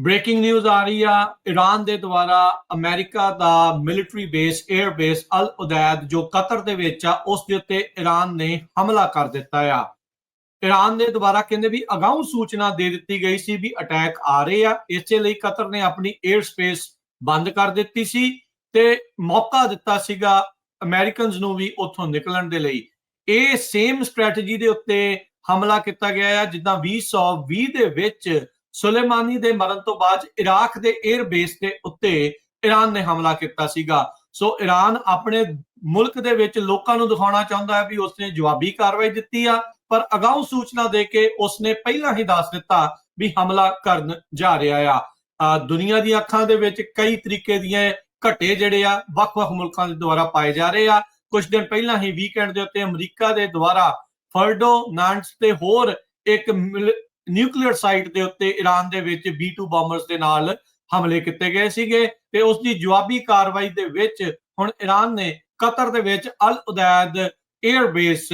Breaking news ਆ ਰਹੀ ਆ ਈਰਾਨ ਦੇ ਦੁਆਰਾ ਅਮਰੀਕਾ ਦਾ military base air base Al Udeid ਜੋ ਕਤਰ ਦੇ ਵਿੱਚ ਆ, ਉਸ ਦੇ ਉੱਤੇ ਈਰਾਨ ਨੇ ਹਮਲਾ ਕਰ ਦਿੱਤਾ ਆ। ਈਰਾਨ ਦੇ ਦੁਆਰਾ ਕਹਿੰਦੇ ਵੀ ਅਗਾਊਂ ਸੂਚਨਾ ਦੇ ਦਿੱਤੀ ਗਈ ਸੀ ਵੀ ਅਟੈਕ ਆ ਰਹੇ ਆ। ਇਸੇ ਲਈ ਕਤਰ ਨੇ ਆਪਣੀ 에ਅਰ ਸਪੇਸ ਬੰਦ ਕਰ ਦਿੱਤੀ ਸੀ ਤੇ ਮੌਕਾ ਦਿੱਤਾ ਸੀਗਾ ਅਮਰੀਕਨਸ ਨੂੰ ਵੀ ਉੱਥੋਂ ਨਿਕਲਣ ਦੇ ਲਈ। ਇਹ ਸੇਮ ਸਟ੍ਰੈਟਜੀ ਦੇ ਉੱਤੇ ਹਮਲਾ ਕੀਤਾ ਗਿਆ ਆ, ਜਿੱਦਾਂ 2020 ਦੇ ਵਿੱਚ ਸੁਲੇਮਾਨੀ ਦੇ ਮਰਨ ਤੋਂ ਬਾਅਦ ਇਰਾਕ ਦੇ 에ਅਰ ਬੇਸ ਦੇ ਉੱਤੇ ਈਰਾਨ ਨੇ ਹਮਲਾ ਕੀਤਾ ਸੀਗਾ। ਸੋ ਈਰਾਨ ਆਪਣੇ ਮੁਲਕ ਦੇ ਵਿੱਚ ਲੋਕਾਂ ਨੂੰ ਦਿਖਾਉਣਾ ਚਾਹੁੰਦਾ ਹੈ ਵੀ ਉਸਨੇ ਜਵਾਬੀ ਕਾਰਵਾਈ ਦਿੱਤੀ ਆ, ਪਰ ਅਗਾਊਂ ਸੂਚਨਾ ਦੇ ਕੇ ਉਸਨੇ ਪਹਿਲਾਂ ਹੀ ਦੱਸ ਦਿੱਤਾ ਵੀ ਹਮਲਾ ਕਰਨ ਜਾ ਰਿਹਾ ਆ। ਅਹ ਦੁਨੀਆ ਦੀਆਂ ਅੱਖਾਂ ਦੇ ਵਿੱਚ ਕਈ ਤਰੀਕੇ ਦੀਆਂ ਘਟੇ ਜਿਹੜੇ ਆ, ਵੱਖ-ਵੱਖ ਮੁਲਕਾਂ ਦੇ ਦੁਆਰਾ ਪਾਏ ਜਾ ਰਹੇ ਆ। ਕੁਝ ਦਿਨ ਪਹਿਲਾਂ ਹੀ ਵੀਕਐਂਡ ਦੇ ਉੱਤੇ ਅਮਰੀਕਾ ਦੇ ਦੁਆਰਾ ਫਰਡੋ ਨਾਂਟਸ ਤੇ ਹੋਰ ਇੱਕ ਨਿਊਕਲੀਅਰ ਸਾਈਟ ਦੇ ਉੱਤੇ ਈਰਾਨ ਦੇ ਵਿੱਚ B2 ਬੰਬਰਸ ਦੇ ਨਾਲ ਹਮਲੇ ਕੀਤੇ ਗਏ ਸੀਗੇ ਤੇ ਉਸ ਦੀ ਜਵਾਬੀ ਕਾਰਵਾਈ ਦੇ ਵਿੱਚ ਹੁਣ ਈਰਾਨ ਨੇ ਕਤਰ ਦੇ ਵਿੱਚ ਅਲ ਉਦੈਦ 에ਅਰ ਬੇਸ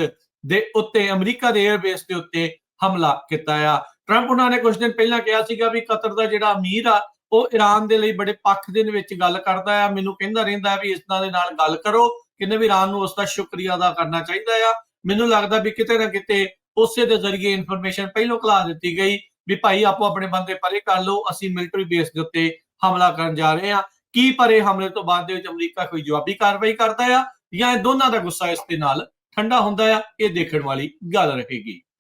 ਦੇ ਉੱਤੇ, ਅਮਰੀਕਾ ਦੇ 에ਅਰ ਬੇਸ ਦੇ ਉੱਤੇ ਹਮਲਾ ਕੀਤਾ ਆ। ਟਰੰਪ ਉਹਨਾਂ ਨੇ ਕੁਝ ਦਿਨ ਪਹਿਲਾਂ ਕਿਹਾ ਸੀਗਾ ਵੀ ਕਤਰ ਦਾ ਜਿਹੜਾ ਅਮੀਰ ਆ, ਉਹ ਈਰਾਨ ਦੇ ਲਈ ਬੜੇ ਪੱਖ ਦੇ ਵਿੱਚ ਗੱਲ ਕਰਦਾ ਆ। ਮੈਨੂੰ ਕਹਿੰਦਾ ਰਹਿੰਦਾ ਵੀ ਇਸ ਤਰ੍ਹਾਂ ਦੇ ਨਾਲ ਗੱਲ ਕਰੋ ਕਿੰਨੇ ਵੀ ਈਰਾਨ ਨੂੰ ਉਸ ਦਾ ਸ਼ੁਕਰੀਆ ਅਦਾ ਕਰਨਾ ਚਾਹੀਦਾ ਆ। ਮੈਨੂੰ ਲੱਗਦਾ ਵੀ ਕਿਤੇ ਨਾ ਕਿਤੇ ਉਸੇ ਦੇ ਜ਼ਰੀਏ ਇਨਫੋਰਮੇਸ਼ਨ ਪਹਿਲੋਂ ਕਲਾ ਦਿੱਤੀ ਗਈ ਵੀ ਭਾਈ ਆਪੋ ਆਪਣੇ ਬੰਦੇ ਪਰੇ ਕਰ ਲਓ, ਅਸੀਂ ਮਿਲਟਰੀ ਬੇਸ ਦੇ ਉੱਤੇ ਹਮਲਾ ਕਰਨ ਜਾ ਰਹੇ ਹਾਂ। ਕੀ ਪਰੇ ਹਮਲੇ ਤੋਂ ਬਾਅਦ ਦੇ ਵਿੱਚ ਅਮਰੀਕਾ ਕੋਈ ਜਵਾਬੀ ਕਾਰਵਾਈ ਕਰਦਾ ਆ ਜਾਂ ਇਹ ਦੋਨਾਂ ਦਾ ਗੁੱਸਾ ਇਸ ਦੇ ਨਾਲ ਠੰਡਾ ਹੁੰਦਾ ਆ, ਇਹ ਦੇਖਣ ਵਾਲੀ ਗੱਲ ਰਹੇਗੀ।